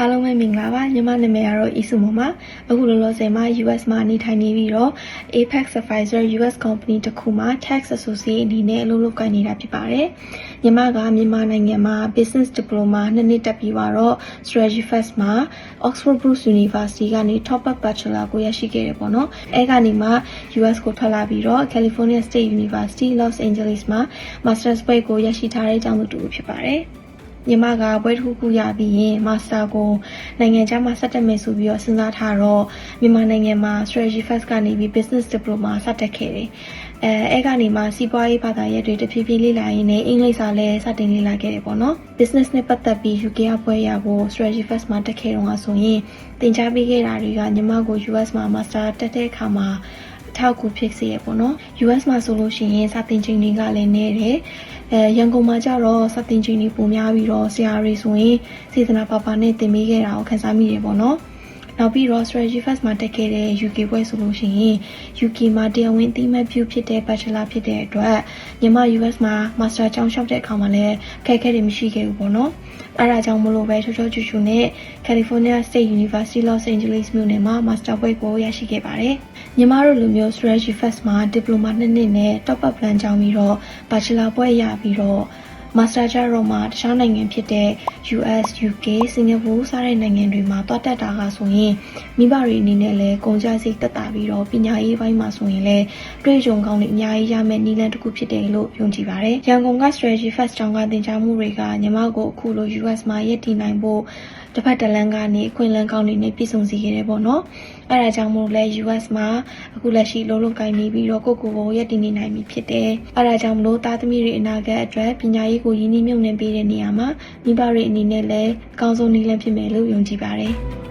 အားလုံးပဲမင်္ဂလာပါညီမနာမည်ကတော့ Isu မမအခုလောလောဆယ်မှာ US မှာနေထိုင်နေပြီးတော့ Apex Advisor US company တစ်ခုမှာ tax associate အနေနဲ့အလုပ်လုပ်ကိုင်နေတာဖြစ်ပါတယ်ညီမကမြန်မာနိုင်ငံမှာ business diploma နှစ်နှစ်တက်ပြီးတော့ strategy first မှာ Oxford Bruce University ကနေ top up bachelor ကိုရရှိခဲ့တယ်ပေါ့နော်အဲကနေမှ US ကိုထွက်လာပြီးတော့ California State University Los Angeles မှာ master's ဘွဲ့ကိုရရှိထားတဲ့အကြောင်းတူဖြစ်ပါတယ် ညီမကဘွဲတစ်ခုခုရပြီးရင်မာစတာကိုနိုင်ငံခြားမှာဆက်တက်မယ်ဆိုပြီးတော့စဉ်းစားထားတော့မြန်မာနိုင်ငံမှာ strategy first ကနေပြီး business diploma ဆက်တက်ခဲ့တယ်။အဲအဲကနေမှစီးပွားရေးဘာသာရပ်တွေတဖြည်းဖြည်းလေ့လာရင်းနဲ့အင်္ဂလိပ်စာလည်းစတင်လေ့လာခဲ့တယ်ပေါ့နော်။ business နဲ့ပတ်သက်ပြီး UK ကဘွဲရဖို့ strategy first မှာတက်ခဲ့တော့ဆိုရင်သင်ကြားပေးခဲ့တာတွေကညီမကို US မှာ master တက်တဲ့အခါမှာအ ထောက်အကူဖြစ်စေရပေါ့နော် US မှာဆိုလို့ရှိရင်စာသင်ချိန်တွေကလည်းနည်းတယ်အဲရန်ကုန်မှာကျတော့စာသင်ချိန်တွေပိုများပြီးတော့ဆရာတွေဆိုရင်စေတနာပါပါနဲ့သင်ပေးခဲ့တာကိုခန်းစားမိတယ်ပေါ့နော်နောက်ပြီးတော့ strategy first မှာတက်ခဲ့တဲ့ UK ဘွဲဆိုလို့ရှိရင် UK မှာတရားဝင်အသိအမှတ်ပြုဖြစ်တဲ့ bachelor ဖြစ်တဲ့အတွက်မြန်မာ US မှာ master ကျောင်းလျှောက်တဲ့အခါမှာလည်းခက်ခဲတွေမရှိခဲ့ဘူးပေါ့နော်အဲဒါကြောင့်မလို့ပဲချောချောချူချူနဲ့ California State University Los Angeles မြို့နယ်မှာ master ဘွဲကိုရရှိခဲ့ပါတယ်။ ညီမတို့လူမျိုး strategy first မှာ diploma နှစ်နှစ်နဲ့ top up plan ကျောင်းပြီးတော့ bachelor ဘွဲရပြီးတော့ master ကျတော့မှတခြားနိုင်ငံဖြစ်တဲ့ US, UK, Singapore စတဲ့နိုင်ငံတွေမှာတွားတက်တာကဆိုရင်မိဘတွေအနေနဲ့လည်းကုန်ကျစရိတ်သက်သာပြီးတော့ပညာရေးပိုင်းမှာဆိုရင်လည်းတွေ့ကြုံကောင်းတွေအများကြီးရမယ့်နည်းလမ်းတစ်ခုဖြစ်တယ်လို့ယုံကြည်ပါတယ်။ရန်ကုန်က strategy first ကျောင်းကသင်ကြားမှုတွေကညီမကိုအခုလို US မှာရည်တည်နိုင်ဖို့ တစ်ဖက်တစ်လမ်းကနေအခွင့်အလမ်းကောင်းတွေနဲ့ပြည့်စုံစေခဲ့တယ်ပေါ့နော်။အဲဒါကြောင့်မို့လဲ US မှာအခုလက်ရှိလုံးလုံးကိုင်နေပြီးတော့ကိုယ့်ကိုယ်ကိုရည်တည်နေနိုင်ပြီဖြစ်တယ်။အဲဒါကြောင့်မလို့သားသမီးတွေအနာဂတ်အတွက်ပညာရေးကိုရင်းနှီးမြှုပ်နှံပေးတဲ့နေရာမှာမိဘတွေအနေနဲ့လည်းအကောင်းဆုံးနည်းလမ်းဖြစ်မယ်လို့ယုံကြည်ပါတယ်။